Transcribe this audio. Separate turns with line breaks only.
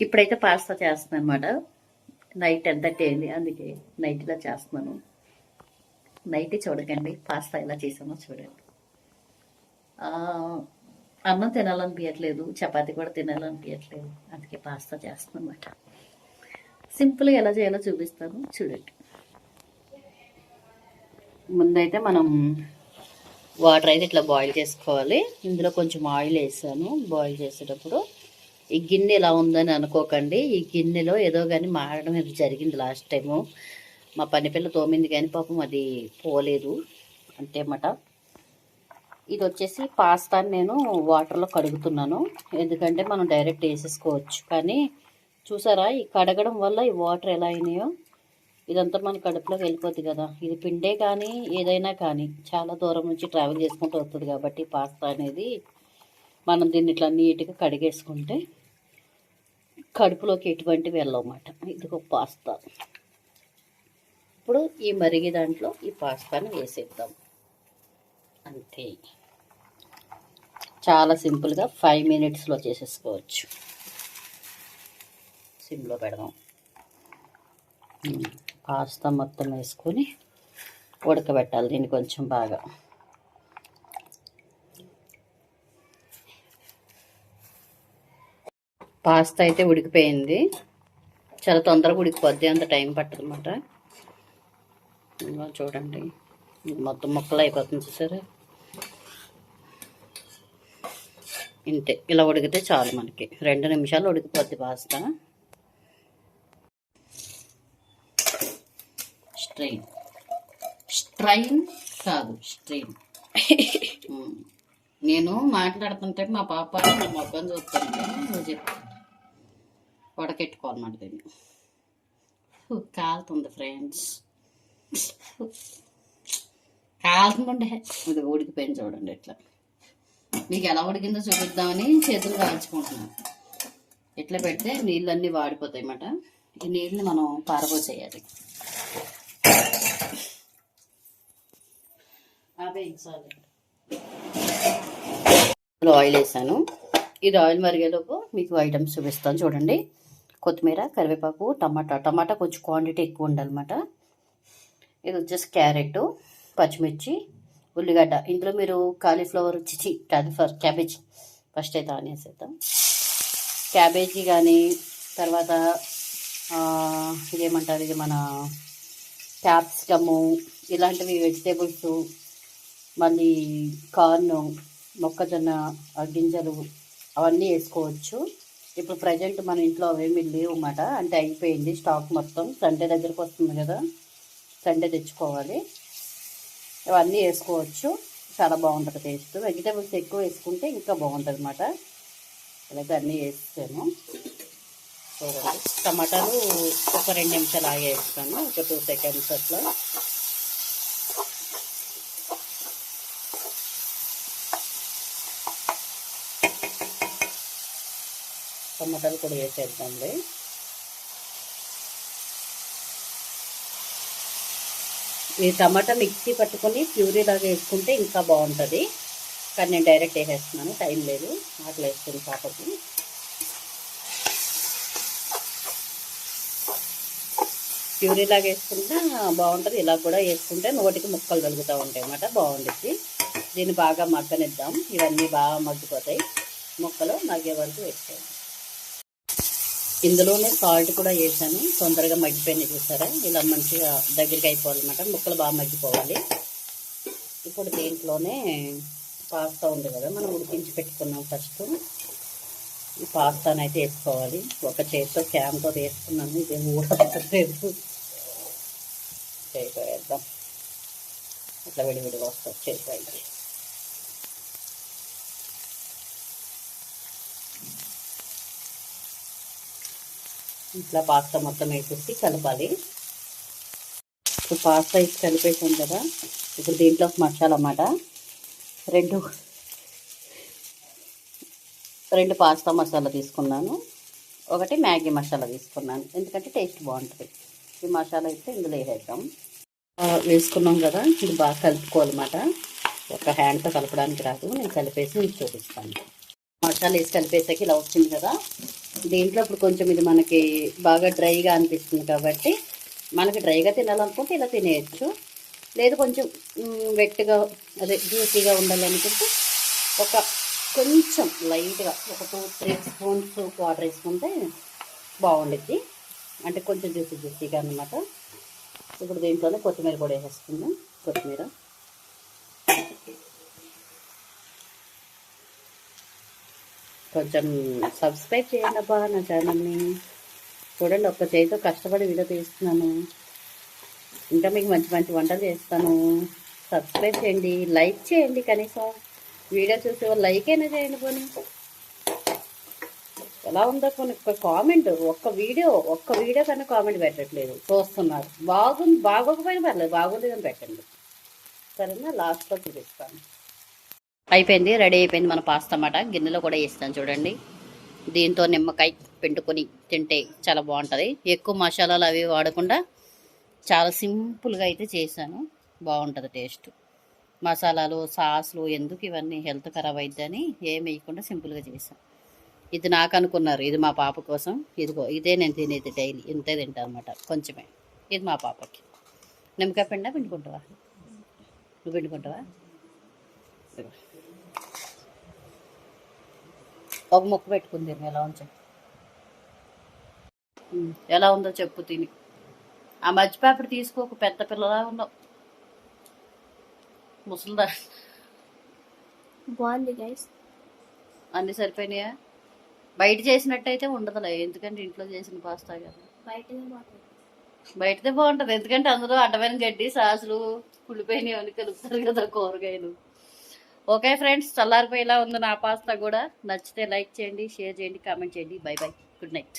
ఇప్పుడైతే పాస్తా చేస్తున్నాను అనమాట నైట్ టెన్ థర్టీ అయింది. అందుకే నైట్ ఇలా చేస్తున్నాను. నైట్ చూడకండి. పాస్తా ఎలా చేసామో చూడండి. అన్నం తినాలనిపించట్లేదు చపాతి కూడా తినాలనిపించట్లేదు అందుకే పాస్తా చేస్తాను అనమాట సింపుల్గా ఎలా చేయాలో చూపిస్తాను. చూడండి. ముందైతే మనం వాటర్ అయితే ఇట్లా బాయిల్ చేసుకోవాలి. ఇందులో కొంచెం ఆయిల్ వేసాను. బాయిల్ చేసేటప్పుడు ఈ గిన్నె ఎలా ఉందని అనుకోకండి. ఈ గిన్నెలో ఏదో కానీ మారడం ఇది జరిగింది లాస్ట్ టైము. మా పని పిల్ల తోమింది కానీ పాపం అది పోలేదు అంతే అన్నమాట ఇది వచ్చేసి పాస్తాని నేను వాటర్లో కడుగుతున్నాను. ఎందుకంటే మనం డైరెక్ట్ వేసేసుకోవచ్చు. కానీ చూసారా ఈ కడగడం వల్ల ఈ వాటర్ ఎలా అయినాయో? ఇదంతా మన కడుపులోకి వెళ్ళిపోద్ది కదా. ఇది పిండే కానీ ఏదైనా కానీ చాలా దూరం నుంచి ట్రావెల్ చేసుకుంటూ వస్తుంది కాబట్టి పాస్తా అనేది మనం దీన్ని ఇట్లా నీట్గా కడిగేసుకుంటే కడుపులోకి ఎటువంటివి వెళ్ళమాట ఇది ఒక పాస్తా. ఇప్పుడు ఈ మరిగి దాంట్లో ఈ పాస్తాను వేసేద్దాం. అంతే. చాలా సింపుల్గా ఫైవ్ మినిట్స్లో చేసేసుకోవచ్చు. సిమ్లో పెడదాం. పాస్తా మొత్తం వేసుకొని ఉడకబెట్టాలి దీన్ని కొంచెం బాగా. పాస్తా అయితే ఉడికిపోయింది. చాలా తొందరగా ఉడికిపోద్ది అంత టైం పట్టదు అనమాట చూడండి మొత్తం ముక్కలు అయిపోతుంది చూసారా? ఇంతే ఇలా ఉడికితే చాలు మనకి. రెండు నిమిషాలు ఉడికిపోద్ది పాస్తా. స్ట్రెయిన్. స్ట్రైన్ కాదు స్ట్రెయిన్. నేను మాట్లాడుతుంటే మా పాప నా మొక్కని చూస్తుంటే నువ్వు చెప్పు. వడకెట్టుకోవాలన్నమాట దీన్ని. కాలుతుంది ఫ్రెండ్స్. కాలుతుండే ఇది ఉడికిపోయింది చూడండి ఇట్లా మీకు ఎలా ఉడికిందో చూపిద్దామని చేతులు కాల్చుకుంటున్నాను. ఇట్లా పెడితే నీళ్ళన్నీ వాడిపోతాయి అన్నమాట. ఈ నీళ్ళని మనం పారబోసేయాలి. అవే ఆయిల్ వేసాను. ఇది ఆయిల్ మరిగేలోపు మీకు ఐటమ్స్ చూపిస్తాను చూడండి. కొత్తిమీర కరివేపాకు టమాటా. టమాటా కొంచెం క్వాంటిటీ ఎక్కువ ఉండాలన్నమాట. ఇది వచ్చేసి క్యారెట్ పచ్చిమిర్చి ఉల్లిగడ్డ. ఇందులో మీరు కాలీఫ్లవర్ చిచి కాలీఫ్లవర్ క్యాబేజ్ ఫస్ట్ అయితే ఆనియన్స్ వేద్దాం. క్యాబేజీ కానీ తర్వాత ఇదేమంటారు ఇది మన క్యాప్సికము ఇలాంటివి వెజిటేబుల్స్ మళ్ళీ కార్న్ మొక్కజొన్న గింజలు అవన్నీ వేసుకోవచ్చు. ఇప్పుడు ప్రజెంట్ మన ఇంట్లో అవేమి లేవు అన్నమాట అంటే అయిపోయింది స్టాక్ మొత్తం. సండే దగ్గరకు వస్తుంది కదా. సండే తెచ్చుకోవాలి. ఇవన్నీ వేసుకోవచ్చు. చాలా బాగుంటుంది టేస్ట్. వెజిటేబుల్స్ ఎక్కువ వేసుకుంటే ఇంకా బాగుంటుంది అనమాట ఇలాగ అన్నీ వేస్తాను. చూడండి టమాటాలు ఒక రెండు నిమిషాలు ఆగేస్తాను. వేస్తాను ఒక టూ సెకండ్స్ అట్లా. టమాటాలు కూడా వేసేద్దాంలే. ఈ టమాటా మిక్సీ పట్టుకొని ప్యూరీ లాగా వేసుకుంటే ఇంకా బాగుంటుంది. కానీ నేను డైరెక్ట్ వేసేస్తున్నాను టైం లేదు. అట్లా వేసుకుని పాపకి. ప్యూరీ లాగా వేసుకుంటే బాగుంటుంది. ఇలా కూడా వేసుకుంటే నోటికి ముక్కలు కలుగుతూ ఉంటాయి అన్నమాట. బాగుంటుంది దీన్ని బాగా మగ్గనిద్దాం. ఇవన్నీ బాగా మగ్గిపోతాయి. ముక్కలు మగ్గే వరకు వేసుకోండి ఇందులోనే సాల్ట్ కూడా వేసాను. తొందరగా మగ్గిపోయినాయి చూసారా? ఇలా మంచిగా దగ్గరికి అయిపోవాలన్నమాట. ముక్కలు బాగా మగ్గిపోవాలి. ఇప్పుడు దీంట్లోనే పాస్తా ఉంది కదా మనం ఉడికించి పెట్టుకున్నాం ఫస్ట్. ఈ పాస్తాను అయితే వేసుకోవాలి. ఒక చేతితో క్యామ్తో వేసుకున్నాను ఇది ఊడలేదు చేయిపోయేద్దాం ఇట్లా విడివిడిగా వస్తుంది చేయిపోయింది ఇట్లా పాస్తా మొత్తం వేసేసి కలపాలి. ఇప్పుడు పాస్తా వేసి కలిపేసాం కదా ఇప్పుడు దీంట్లో మసాలన్నమాట రెండు రెండు పాస్తా మసాలా తీసుకున్నాను. ఒకటి మ్యాగీ మసాలా తీసుకున్నాను. ఎందుకంటే టేస్ట్ బాగుంటుంది. ఈ మసాలా అయితే ఇందులో వేసేద్దాం. వేసుకున్నాం కదా ఇది బాగా కలుపుకోవాలన్నమాట. ఒక హ్యాండ్తో కలపడానికి రాదు. నేను కలిపేసి మీకు చూపిస్తాను. మసాలా వేసి కలిపేసాక ఇలా వచ్చింది కదా దీంట్లో ఇప్పుడు కొంచెం ఇది మనకి బాగా డ్రైగా అనిపిస్తుంది కాబట్టి మనకి డ్రైగా తినాలనుకుంటే ఇలా తినేయచ్చు. లేదు కొంచెం వెట్టిగా వెట్గా అదే జ్యూసీగా ఉండాలనుకుంటే ఒక కొంచెం లైట్గా ఒక టూ త్రీ స్పూన్స్ వాటర్ వేసుకుంటే బాగుండిద్ది. అంటే కొంచెం జ్యూసీ జ్యూసీగా అనమాట ఇప్పుడు దీంట్లోనే కొత్తిమీర కూడా వేసేసుకుందాం. కొత్తిమీర. కొంచెం సబ్స్క్రైబ్ చేయండి అబ్బా నా ఛానల్ని చూడండి ఒక్క చేతితో కష్టపడి వీడియో తీస్తున్నాను. ఇంకా మీకు మంచి మంచి వంటలు చేస్తాను. సబ్స్క్రైబ్ చేయండి లైక్ చేయండి కనీసం. వీడియో చూసే లైక్ అయినా చేయండి పోనీ. ఎలా ఉందో కొన్ని కామెంట్ ఒక్క వీడియో ఒక్క వీడియో కన్నా కామెంట్ పెట్టట్లేదు. చూస్తున్నారు. బాగుంది బాగోకపోయినా పర్లేదు బాగుంది అని పెట్టండి. సరేనా? లాస్ట్లో చూపిస్తాను. అయిపోయింది రెడీ అయిపోయింది మన పాస్తా అన్నమాట. గిన్నెలో కూడా వేస్తాను చూడండి. దీంతో నిమ్మకాయ పిండుకొని తింటే చాలా బాగుంటుంది. ఎక్కువ మసాలాలు అవి వాడకుండా చాలా సింపుల్గా అయితే చేశాను. బాగుంటుంది టేస్ట్. మసాలాలు సాసులు ఎందుకు ఇవన్నీ హెల్త్ ఖరాబ్ అయిద్దని ఏం వేయకుండా సింపుల్గా చేశాను. ఇది నాకు అనుకున్నారు ఇది మా పాప కోసం. ఇదిగో ఇదే నేను తినేది డైలీ ఇంతే తింటా అనమాట కొంచెమే. ఇది మా పాపకి. నిమ్మకాయ పిండా పిండుకుంటావా? నువ్వు పిండుకుంటావా? ఒక ముక్క పెట్టుకుంది ఎలా ఉంచా. ఎలా ఉందో చెప్పు తిని. ఆ మధ్య పేపర్ తీసుకో ఒక పెద్ద పిల్లలా ఉన్నావు. ముసలిదా?
బాగుంది గైస్
అన్ని సరిపోయినాయా? బయట చేసినట్టయితే ఉండదులే ఎందుకంటే ఇంట్లో చేసిన పాస్తా కదా. బయటదే బాగుంటది ఎందుకంటే అందులో అడ్డమైన గడ్డి సాసులు కుళ్ళిపోయినవి అని కలుపుతారు కదా కూరగాయలు. ఓకే ఫ్రెండ్స్ చల్లారిపోయేలా ఉంది నా పాస్తా కూడా. నచ్చితే లైక్ చేయండి షేర్ చేయండి కామెంట్ చేయండి. Bye bye. Good night.